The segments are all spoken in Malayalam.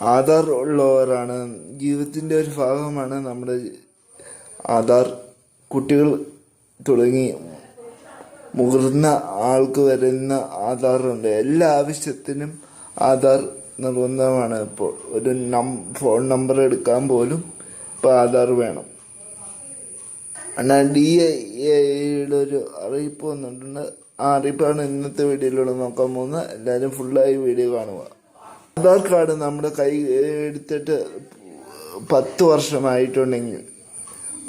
ആധാർ ഉള്ളവരാണ്. ജീവിതത്തിന്റെ ഒരു ഭാഗമാണ് നമ്മുടെ ആധാർ കുട്ടികൾ തുടങ്ങി. മുതിർന്ന ആൾക്ക് വരുന്ന ആധാറുണ്ട്. എല്ലാ ആവശ്യത്തിനും ആധാർ നിർബന്ധമാണ്. ഇപ്പോൾ ഒരു നം ഫോൺ നമ്പർ എടുക്കാൻ പോലും ഇപ്പോൾ ആധാർ വേണം. എന്നാൽ ഡി എയുടെ ഒരു അറിയിപ്പ് വന്നിട്ടുണ്ട്. ആ അറിയിപ്പാണ് ഇന്നത്തെ വീഡിയോയിലൂടെ നോക്കാൻ പോകുന്നത്. എല്ലാവരും ഫുള്ളായി വീഡിയോ കാണുക. ആധാർ കാർഡ് നമ്മുടെ കൈ എടുത്തിട്ട് പത്ത് വർഷമായിട്ടുണ്ടെങ്കിൽ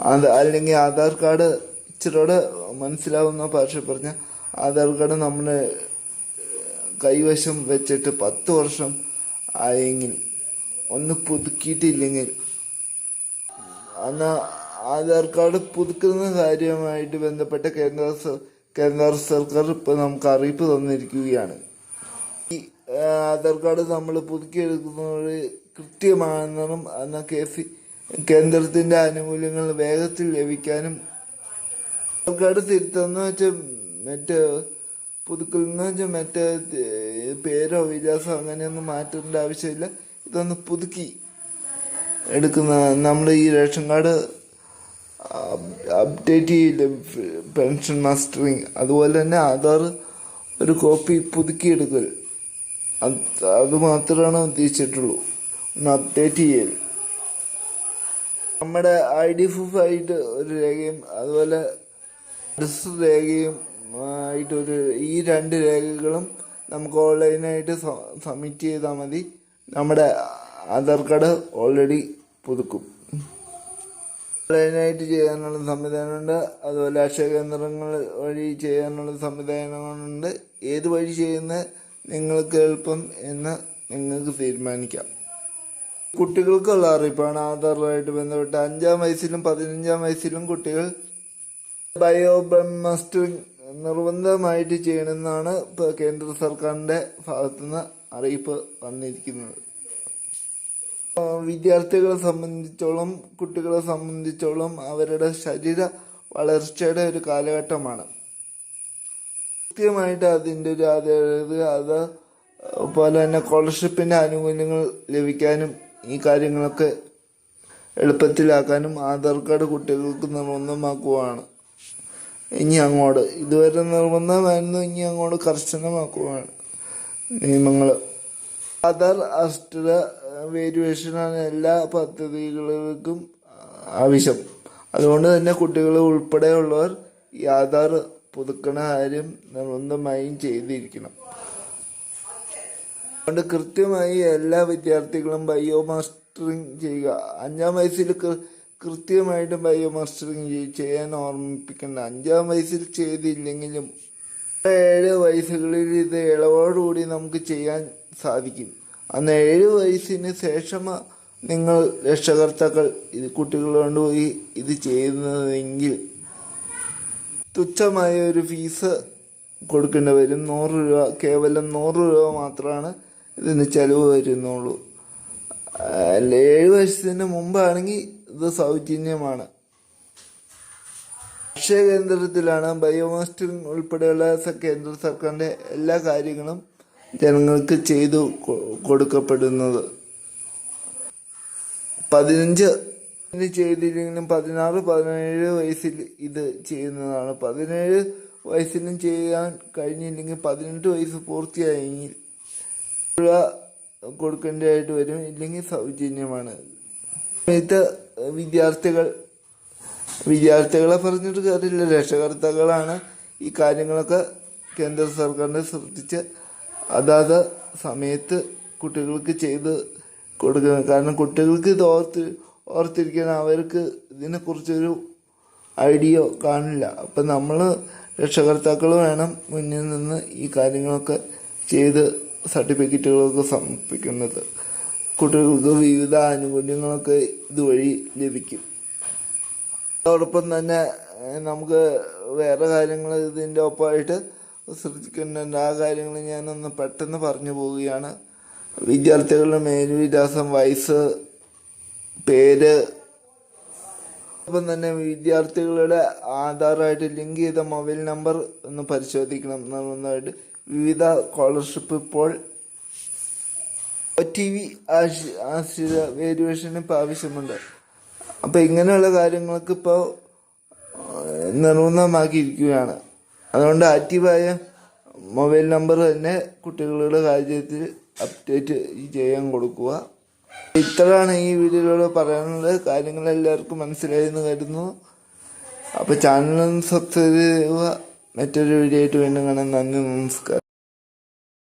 അത് അല്ലെങ്കിൽ ആധാർ കാർഡ് ഇച്ചിരിയോടെ മനസ്സിലാവുന്ന ഭാഷ പറഞ്ഞ ആധാർ കാർഡ് നമ്മുടെ കൈവശം വെച്ചിട്ട് പത്ത് വർഷം ആയെങ്കിൽ ഒന്ന് പുതുക്കിയിട്ടില്ലെങ്കിൽ അന്ന് ആധാർ കാർഡ് പുതുക്കുന്ന കാര്യമായിട്ട് ബന്ധപ്പെട്ട കേന്ദ്ര കേന്ദ്ര സർക്കാർ ഇപ്പോൾ നമുക്ക് അറിയിപ്പ് തന്നിരിക്കുകയാണ്. ആധാർ കാർഡ് നമ്മൾ പുതുക്കിയെടുക്കുന്നത് കൃത്യമാണെന്നും എന്നാൽ കെ സി കേന്ദ്രത്തിന്റെ ആനുകൂല്യങ്ങൾ വേഗത്തിൽ ലഭിക്കാനും ആധാർ കാർഡ് തിരുത്തുന്ന വെച്ചാൽ മറ്റേ പുതുക്കലെന്ന് വെച്ചാൽ മറ്റേ പേരോ വിലാസോ അങ്ങനെയൊന്നും മാറ്റേണ്ട ആവശ്യമില്ല. ഇതൊന്ന് പുതുക്കി എടുക്കുന്ന നമ്മൾ ഈ റേഷൻ കാർഡ് അപ്ഡേറ്റ് ചെയ്യില്ല. പെൻഷൻ മാസ്റ്ററിങ് അതുപോലെ തന്നെ ആധാർ ഒരു കോപ്പി പുതുക്കിയെടുക്കൽ അത് അത് മാത്രമാണ് ഉദ്ദേശിച്ചിട്ടുള്ളൂ. ഒന്ന് അപ്ഡേറ്റ് ചെയ്യൽ നമ്മുടെ ഐ ഡി പ്രൂഫ് ആയിട്ട് ഒരു രേഖയും അതുപോലെ അഡ്രസ് രേഖയും ആയിട്ടൊരു ഈ രണ്ട് രേഖകളും നമുക്ക് ഓൺലൈനായിട്ട് സബ്മിറ്റ് ചെയ്താൽ മതി. നമ്മുടെ ആധാർ കാർഡ് ഓൾറെഡി പുതുക്കും. ഓൺലൈനായിട്ട് ചെയ്യാനുള്ള സംവിധാനമുണ്ട്. അതുപോലെ അക്ഷയ കേന്ദ്രങ്ങൾ വഴി ചെയ്യാനുള്ള സംവിധാനങ്ങളുണ്ട്. ഏത് വഴി ചെയ്യുന്ന നിങ്ങൾക്ക് എളുപ്പം എന്ന് നിങ്ങൾക്ക് തീരുമാനിക്കാം. കുട്ടികൾക്കുള്ള അറിയിപ്പാണ് ആധാറുമായിട്ട് ബന്ധപ്പെട്ട് അഞ്ചാം വയസ്സിലും പതിനഞ്ചാം വയസ്സിലും കുട്ടികൾ ബയോബെമസ്റ്ററിങ് നിർബന്ധമായിട്ട് ചെയ്യണമെന്നാണ് ഇപ്പോൾ കേന്ദ്ര സർക്കാരിന്റെ ഭാഗത്തുനിന്ന് അറിയിപ്പ് വന്നിരിക്കുന്നത്. വിദ്യാർത്ഥികളെ സംബന്ധിച്ചോളം കുട്ടികളെ സംബന്ധിച്ചോളം അവരുടെ ശരീര വളർച്ചയുടെ ഒരു കാലഘട്ടമാണ്. കൃത്യമായിട്ട് അതിന്റെ ഒരു അതായത് അത് പോലെ തന്നെ സ്കോളർഷിപ്പിന്റെ ആനുകൂല്യങ്ങൾ ലഭിക്കാനും ഈ കാര്യങ്ങളൊക്കെ എളുപ്പത്തിലാക്കാനും ആധാർ കാർഡ് കുട്ടികൾക്ക് നിർബന്ധമാക്കുവാണ്. ഇനി അങ്ങോട്ട്. ഇതുവരെ നിർബന്ധമായിരുന്നു ഇനി അങ്ങോട്ട് കർശനമാക്കുവാണ് നിയമങ്ങൾ ആധാർ അസ്ഥിര വേരിയേഷനാണ് എല്ലാ പദ്ധതികൾക്കും ആവശ്യം. അതുകൊണ്ട് തന്നെ കുട്ടികൾ ഉൾപ്പെടെയുള്ളവർ ഈ ആധാർ പുതുക്കണ കാര്യം നിർബന്ധമായും ചെയ്തിരിക്കണം. അതുകൊണ്ട് കൃത്യമായി എല്ലാ വിദ്യാർത്ഥികളും ബയോ മാസ്റ്ററിങ് ചെയ്യുക. അഞ്ചാം വയസ്സിൽ കൃത്യമായിട്ടും ബയോ മാസ്റ്ററിങ് ചെയ്- ചെയ്യാൻ ഓർമ്മിപ്പിക്കേണ്ട. അഞ്ചാം വയസ്സിൽ ചെയ്തില്ലെങ്കിലും ഏഴ് വയസ്സുകളിൽ ഇത് ഇളവോടുകൂടി നമുക്ക് ചെയ്യാൻ സാധിക്കും. അന്ന് ഏഴ് വയസ്സിന് ശേഷം നിങ്ങൾ രക്ഷകർത്താക്കൾ ഇത് കുട്ടികളോണ്ട് പോയി ഇത് ചെയ്യുന്നതെങ്കിൽ തുച്ഛമായ ഒരു ഫീസ് കൊടുക്കേണ്ടി വരും നൂറ് രൂപ കേവലം നൂറ് രൂപ മാത്രമാണ് ഇതിന് ചിലവ് വരുന്നുള്ളൂ. ഏഴ് വയസ്സിന് മുമ്പാണെങ്കിൽ ഇത് സൗജന്യമാണ്. അക്ഷയ കേന്ദ്രത്തിലാണ് ബയോമാസ്റ്ററിംഗ് ഉൾപ്പെടെയുള്ള കേന്ദ്ര സർക്കാരിന്റെ എല്ലാ കാര്യങ്ങളും ജനങ്ങൾക്ക് ചെയ്തു കൊടുക്കപ്പെടുന്നത്. പതിനഞ്ച് ഇത് ചെയ്തില്ലെങ്കിലും പതിനാറ് പതിനേഴ് വയസ്സിൽ ഇത് ചെയ്യുന്നതാണ്. പതിനേഴ് വയസ്സിലും ചെയ്യാൻ കഴിഞ്ഞില്ലെങ്കിൽ പതിനെട്ട് വയസ്സ് പൂർത്തിയായെങ്കിൽ പുഴ കൊടുക്കേണ്ടതായിട്ട് വരും. ഇല്ലെങ്കിൽ സൗജന്യമാണ്. ഇത് വിദ്യാർത്ഥികൾ വിദ്യാർത്ഥികളെ പറഞ്ഞിട്ട് കാര്യമില്ല. രക്ഷകർത്താക്കളാണ് ഈ കാര്യങ്ങളൊക്കെ കേന്ദ്ര സർക്കാരിനെ ശ്രദ്ധിച്ച് അതാത് സമയത്ത് കുട്ടികൾക്ക് ചെയ്ത് കൊടുക്കുന്നത്. കാരണം കുട്ടികൾക്ക് ഇത് ഓർത്ത് ഓർത്തിരിക്കാൻ അവർക്ക് ഇതിനെക്കുറിച്ചൊരു ഐഡിയ കാണില്ല. അപ്പം നമ്മൾ രക്ഷകർത്താക്കൾ വേണം മുന്നിൽ നിന്ന് ഈ കാര്യങ്ങളൊക്കെ ചെയ്ത് സർട്ടിഫിക്കറ്റുകളൊക്കെ സമർപ്പിക്കുന്നത്. കുട്ടികൾക്ക് വിവിധ ആനുകൂല്യങ്ങളൊക്കെ ഇതുവഴി ലഭിക്കും. അതോടൊപ്പം തന്നെ നമുക്ക് വേറെ കാര്യങ്ങൾ ഇതിന്റെ ഒപ്പമായിട്ട് ശ്രദ്ധിക്കുന്നുണ്ട് ആ കാര്യങ്ങൾ ഞാനൊന്ന് പെട്ടെന്ന് പറഞ്ഞു പോവുകയാണ്. വിദ്യാർത്ഥികളുടെ മേൽവിലാസം വയസ്സ് പേര് ഒപ്പം തന്നെ വിദ്യാർത്ഥികളുടെ ആധാറായിട്ട് ലിങ്ക് ചെയ്ത മൊബൈൽ നമ്പർ ഒന്ന് പരിശോധിക്കണം. നിർബന്ധമായിട്ട് വിവിധ സ്കോളർഷിപ്പ് ഇപ്പോൾ ടി വി ആശ്രിത വേരിയേഷന് ആവശ്യമുണ്ട്. അപ്പോൾ ഇങ്ങനെയുള്ള കാര്യങ്ങൾക്ക് ഇപ്പോൾ നിർബന്ധമാക്കിയിരിക്കുകയാണ്. അതുകൊണ്ട് ആക്റ്റീവായ മൊബൈൽ നമ്പർ തന്നെ കുട്ടികളുടെ കാര്യത്തിൽ അപ്ഡേറ്റ് ചെയ്യാൻ കൊടുക്കുക. ഇത്രയാണ് ഈ വീഡിയോയിലൂടെ പറയാനുള്ളത്. കാര്യങ്ങൾ എല്ലാവർക്കും മനസ്സിലായെന്ന് കരുതുന്നു. അപ്പോൾ ചാനലും സബ്സ്ക്രൈബ് ചെയ്യുക. മറ്റൊരു വീഡിയോ ആയിട്ട് വീണ്ടും കാണാൻ നന്ദി നമസ്കാരം.